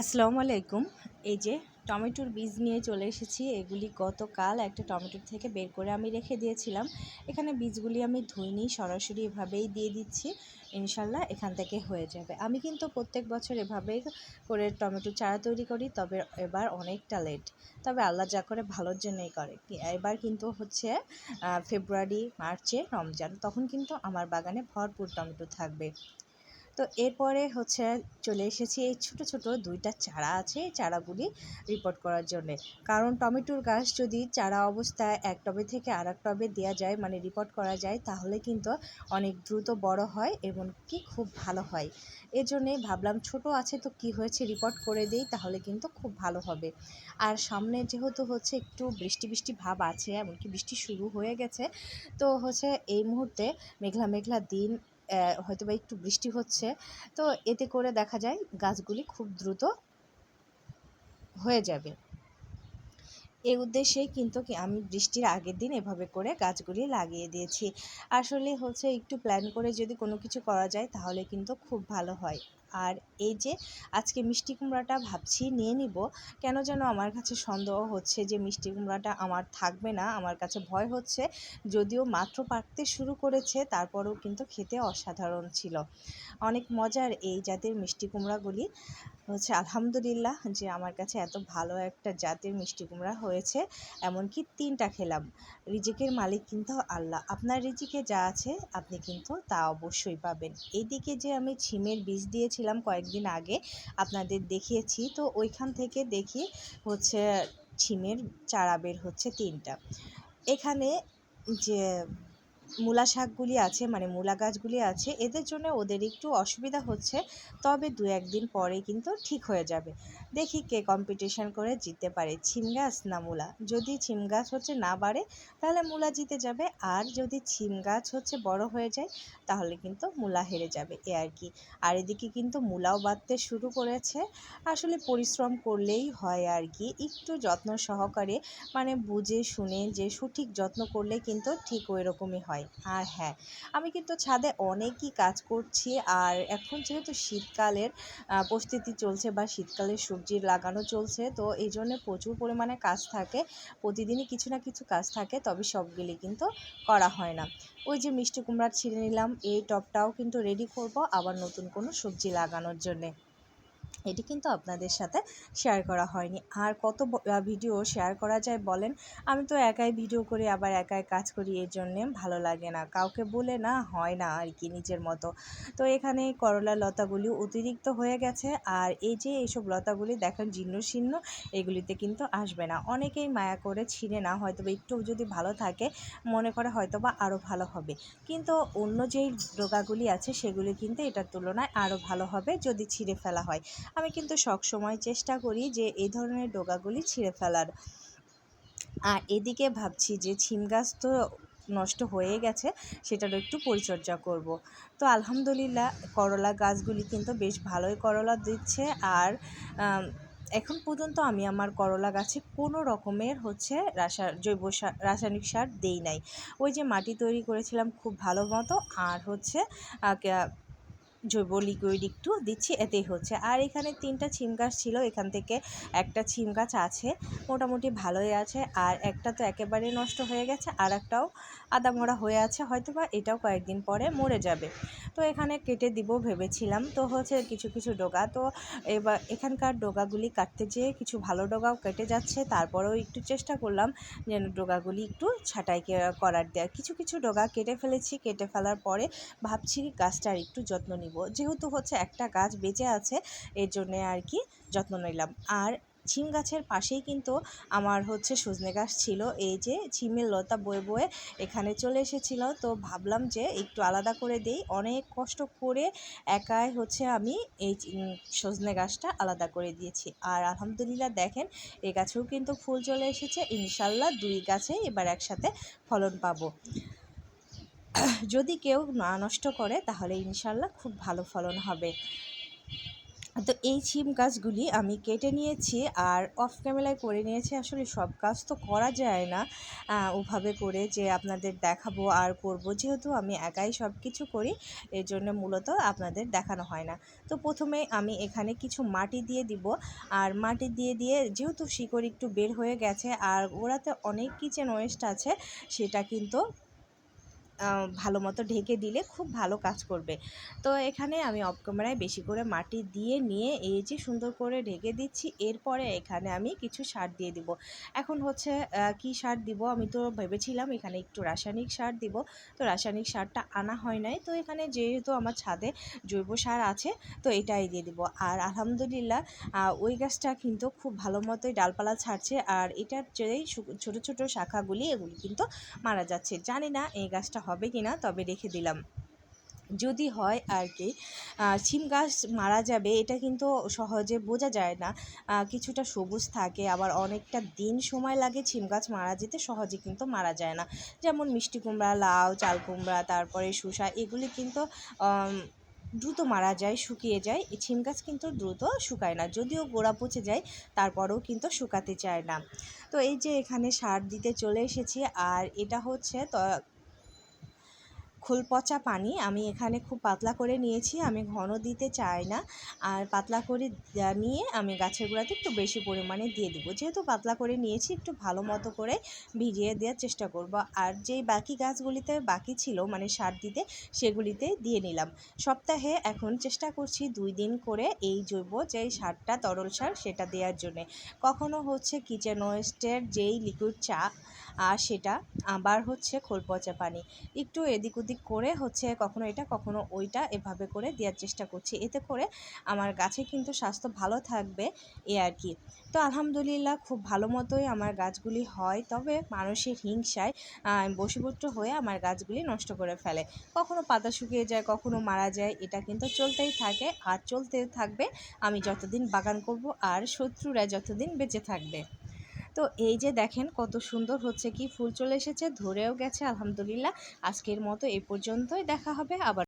আসসালামু আলাইকুম। এই যে টমেটোর বীজ নিয়ে চলে এসেছি। এগুলি গতকাল একটা টমেটোর থেকে বের করে আমি রেখে দিয়েছিলাম। এখানে বীজগুলি আমি ধুইনি, সরাসরি এভাবেই দিয়ে দিচ্ছি। ইনশাল্লাহ এখান থেকে হয়ে যাবে। আমি কিন্তু প্রত্যেক বছর এভাবেই করে টমেটো চারা তৈরি করি, তবে এবার অনেকটা লেট তবে আল্লাহ যা করে ভালোর জন্যই করে। এবার কিন্তু হচ্ছে ফেব্রুয়ারি মার্চে রমজান, তখন কিন্তু আমার বাগানে ভরপুর টমেটো থাকবে। তো এরপরে হচ্ছে চলে এসেছি এই ছোট ছোট দুইটা চারা আছে চারাগুলি রিপোর্ট করার জন্যে। কারণ টমেটোর গাছ যদি চারা অবস্থায় এক টবে থেকে আর এক টবে দেওয়া যায় মানে রিপোর্ট করা যায়, তাহলে কিন্তু অনেক দ্রুত বড় হয় এবং কি খুব ভালো হয়। এজন্যে ভাবলাম ছোট আছে তো কি হয়েছে রিপোর্ট করে দিই, তাহলে কিন্তু খুব ভালো হবে। আর সামনে যেহেতু হচ্ছে একটু বৃষ্টি বৃষ্টি ভাব আছে, এমনকি বৃষ্টি শুরু হয়ে গেছে, তো হচ্ছে এই মুহূর্তে মেঘলা মেঘলা দিন হয়তো বা একটু বৃষ্টি হচ্ছে। তো এতে করে দেখা যায় গাছগুলি খুব দ্রুত হয়ে যাবে। এই উদ্দেশ্যেই কিন্তু আমি বৃষ্টির আগের দিন এভাবে করে গাছগুলি লাগিয়ে দিয়েছি। আসলে হচ্ছে একটু প্ল্যান করে যদি কোনো কিছু করা যায় তাহলে কিন্তু খুব ভালো হয়। আর এই যে আজকে মিষ্টি কুমড়াটা ভাবছি নিয়ে নিব, কেন যেন আমার কাছে সন্দেহ হচ্ছে যে মিষ্টি কুমড়াটা আমার থাকবে না, আমার কাছে ভয় হচ্ছে। যদিও মাত্র পাকতে শুরু করেছে, তারপরেও কিন্তু খেতে অসাধারণ ছিল। অনেক মজার এই জাতের মিষ্টি কুমড়াগুলি। হচ্ছে আলহামদুলিল্লাহ যে আমার কাছে এত ভালো একটা জাতের মিষ্টি কুমড়া হয়েছে, এমনকি তিনটা খেলাম। রিজিকের মালিক কিন্তু আল্লাহ। আপনার রিজিকে যা আছে, আপনি কিন্তু তা অবশ্যই পাবেন। এদিকে যে আমি ছিমের বীজ দিয়েছিলাম কয়েকদিন আগে, আপনাদের দেখিয়েছি। তো ওইখান থেকে দেখি হচ্ছে ছিমের চারা বের হচ্ছে তিনটা। এখানে যে মূলা শাকগুলি আছে মানে মূলা গাছগুলি আছে, এদের জন্য ওদের একটু অসুবিধা হচ্ছে, তবে দু একদিন পরে কিন্তু ঠিক হয়ে যাবে। দেখি কে কম্পিটিশান করে জিততে পারে, ছিম গাছ না মূলা? যদি ছিম গাছ হচ্ছে না বাড়ে, তাহলে মূলা জিতে যাবে, আর যদি ছিম গাছ হচ্ছে বড় হয়ে যায়, তাহলে কিন্তু মূলা হেরে যাবে, এ আর কি। আর এদিকে কিন্তু মূলাও বাঁধতে শুরু করেছে, আসলে পরিশ্রম করলেই হয় আর কি, একটু যত্ন সহকারে মানে বুঝে শুনে যে সঠিক যত্ন করলে কিন্তু ঠিক ওই রকমই হয়। আর হ্যাঁ আমি কিন্তু ছাদে অনেকই কাজ করছি। আর এখন যেহেতু শীতকালের প্রস্তুতি চলছে বা শীতকালের সবজি লাগানো চলছে, তো এই জন্য প্রচুর পরিমাণে কাজ থাকে। প্রতিদিনই কিছু না কিছু কাজ থাকে, তবে সবগুলি কিন্তু করা হয় না। ওই যে মিষ্টি কুমড়া ছিঁড়ে নিলাম, এই টবটাও কিন্তু রেডি করব আবার নতুন কোনো সবজি লাগানোর জন্যে। এটি কিন্তু আপনাদের সাথে শেয়ার করা হয়নি। আর কত ভিডিও শেয়ার করা যায় বলেন, আমি তো একাই ভিডিও করি, আবার একাই কাজ করি, এর জন্যে ভালো লাগে না। কাউকে বলে না, হয় না আর কি নিজের মতো। তো এখানে করলা লতাগুলি অতিরিক্ত হয়ে গেছে, আর এই যে এইসব লতাগুলি, দেখেন জীর্ণ শীর্ণ, এগুলিতে কিন্তু আসবে না। অনেকেই মায়া করে ছিঁড়ে না হয়তো একটু যদি ভালো থাকে, মনে করে হয়তো বা আরও ভালো হবে। কিন্তু অন্য যেই ডোকাগুলি আছে, সেগুলি কিন্তু এটার তুলনায় আরও ভালো হবে যদি ছিঁড়ে ফেলা হয়। আমি কিন্তু সবসময় চেষ্টা করি যে এই ধরনের ডোকাগুলি ছিঁড়ে ফেলার। আর এদিকে ভাবছি যে ছিম গাছ তো নষ্ট হয়ে গেছে, সেটারও একটু পরিচর্যা করব। তো আলহামদুলিল্লাহ করলা গাছগুলি কিন্তু বেশ ভালোই করলা দিচ্ছে। আর এখন পর্যন্ত আমি আমার করলা গাছে কোনো রকমের হচ্ছে রাসা, জৈব সার রাসায়নিক সার দেই নাই। ওই যে মাটি তৈরি করেছিলাম খুব ভালো মতো, আর হচ্ছে জৈব লিকুইড একটু দিচ্ছি, এতেই হচ্ছে। আর এখানে তিনটা ছিম গাছ ছিল, এখান থেকে একটা ছিম গাছ আছে, মোটামুটি ভালোই আছে। আর একটা তো একেবারে নষ্ট হয়ে গেছে আর একটাও আদামরা হয়ে আছে হয়তো বা এটাও কয়েকদিন পরে মরে যাবে। তো এখানে কেটে দিব ভেবেছিলাম, তো হচ্ছে কিছু কিছু ডোগা। তো এবার এখানকার ডোগাগুলি কাটতে যেয়ে কিছু ভালো ডোগাও কেটে যাচ্ছে, তারপরেও একটু চেষ্টা করলাম যেন ডোগাগুলি একটু ছাঁটাই করার দেওয়া কিছু কিছু ডোগা কেটে ফেলেছি, কেটে ফেলার পরে ভাবছি গাছটার একটু যত্ন নিব। যেহেতু হচ্ছে একটা গাছ বেঁচে আছে, এর জন্যে আর কি যত্ন নিলাম। আর ছিম গাছের পাশেই কিন্তু আমার হচ্ছে সজনে গাছ ছিল। এই যে ছিমের লতা বয়ে বয়ে এখানে চলে এসেছিল। তো ভাবলাম যে একটু আলাদা করে দেই। অনেক কষ্ট করে একাই হচ্ছে আমি এই সজনে গাছটা আলাদা করে দিয়েছি। আর আলহামদুলিল্লাহ দেখেন এই গাছেও কিন্তু ফুল চলে এসেছে। ইনশাল্লাহ দুই গাছে এবার একসাথে ফলন পাবো। যদি কেউ না নষ্ট করে, তাহলে ইনশাল্লাহ খুব ভালো ফলন হবে। তো এই ছিম গাছগুলি আমি কেটে নিয়েছি আর অফ ক্যামেরায় করে নিয়েছি। আসলে সব কাজ তো করা যায় না ওভাবে করে যে আপনাদের দেখাবো আর করব। যেহেতু আমি একাই সব কিছু করি, এর জন্য মূলত আপনাদের দেখানো হয় না। তো প্রথমে আমি এখানে কিছু মাটি দিয়ে দিব। আর মাটি দিয়ে দিয়ে যেহেতু শিকড় একটু বের হয়ে গেছে, আর ওরাতে অনেক কিচেন ওয়েস্ট আছে, সেটা কিন্তু ভালো মতো ঢেকে দিলে খুব ভালো কাজ করবে। তো এখানে আমি অফ ক্যামেরায় বেশি করে মাটি দিয়ে নিয়ে এই যে সুন্দর করে ঢেকে দিচ্ছি, এরপরে এখানে আমি কিছু সার দিয়ে দিব। এখন হচ্ছে কি সার দিব আমি তো ভেবেছিলাম এখানে একটু রাসায়নিক সার দিব। তো রাসায়নিক সারটা আনা হয় নাই। তো এখানে যেহেতু আমার ছাদে জৈব সার আছে, তো এটাই দিয়ে দিব। আর আলহামদুলিল্লাহ ওই গাছটা কিন্তু খুব ভালো মতোই ডালপালা ছাড়ছে। আর এটার যেই ছোট ছোট শাখাগুলি এগুলি কিন্তু মারা যাচ্ছে। জানি না এই গাছটা হবে কি না তবে রেখে দিলাম। যদি হয় আর কি সিম গাছ মারা যাবে এটা কিন্তু সহজে বোঝা যায় না। কিছুটা সবুজ থাকে, আবার অনেকটা দিন সময় লাগে সিম গাছ মারা যেতে সহজে কিন্তু মারা যায় না। যেমন মিষ্টি কুমড়া, লাউ, চাল কুমড়া, তারপরে শসা এগুলি কিন্তু দ্রুত মারা যায়, শুকিয়ে যায়। এই সিম গাছ কিন্তু দ্রুত শুকায় না, যদিও গোড়া পচে যায়, তারপরেও কিন্তু শুকাতে চায় না। তো এই যে এখানে সার দিতে চলে এসেছি, আর এটা হচ্ছে খোল পচা পানি আমি এখানে খুব পাতলা করে নিয়েছি, আমি ঘন দিতে চাই না। আর পাতলা করে নিয়ে আমি গাছের গোড়াতে একটু বেশি পরিমাণে দিয়ে দেবো। যেহেতু পাতলা করে নিয়েছি, একটু ভালো মতো করে ভিজিয়ে দেওয়ার চেষ্টা করব। আর যেই বাকি গাছগুলিতে বাকি ছিল মানে সার দিতে, সেগুলিতে দিয়ে নিলাম। সপ্তাহে এখন চেষ্টা করছি দুই দিন করে এই জৈব যেই সারটা, তরল সার, সেটা দেওয়ার জন্যে। কখনো হচ্ছে কিচেন ওয়েস্টের যেই লিকুইড চা আর সেটা, আবার হচ্ছে খোল পচা পানি। একটু এদিক ওদিক করে হচ্ছে কখনো এটা, কখনো ওইটা এভাবে করে দেওয়ার চেষ্টা করছি। এতে করে আমার গাছে কিন্তু স্বাস্থ্য ভালো থাকবে এ আর কি। তো আলহামদুলিল্লাহ খুব ভালো মতোই আমার গাছগুলি হয়, তবে মানুষের হিংসায় বশীভূত হয়ে আমার গাছগুলি নষ্ট করে ফেলে। কখনো পাতা শুকিয়ে যায়, কখনো মারা যায়, এটা কিন্তু চলতেই থাকে আর চলতে থাকবে। আমি যতদিন বাগান করব আর শত্রুরা যতদিন বেঁচে থাকবে। তো এই যে দেখেন কত সুন্দর হচ্ছে কি, ফুল চলে এসেছে, ধরেও গেছে, আলহামদুলিল্লাহ। আজকের মতো এ পর্যন্তই, দেখা হবে আবার।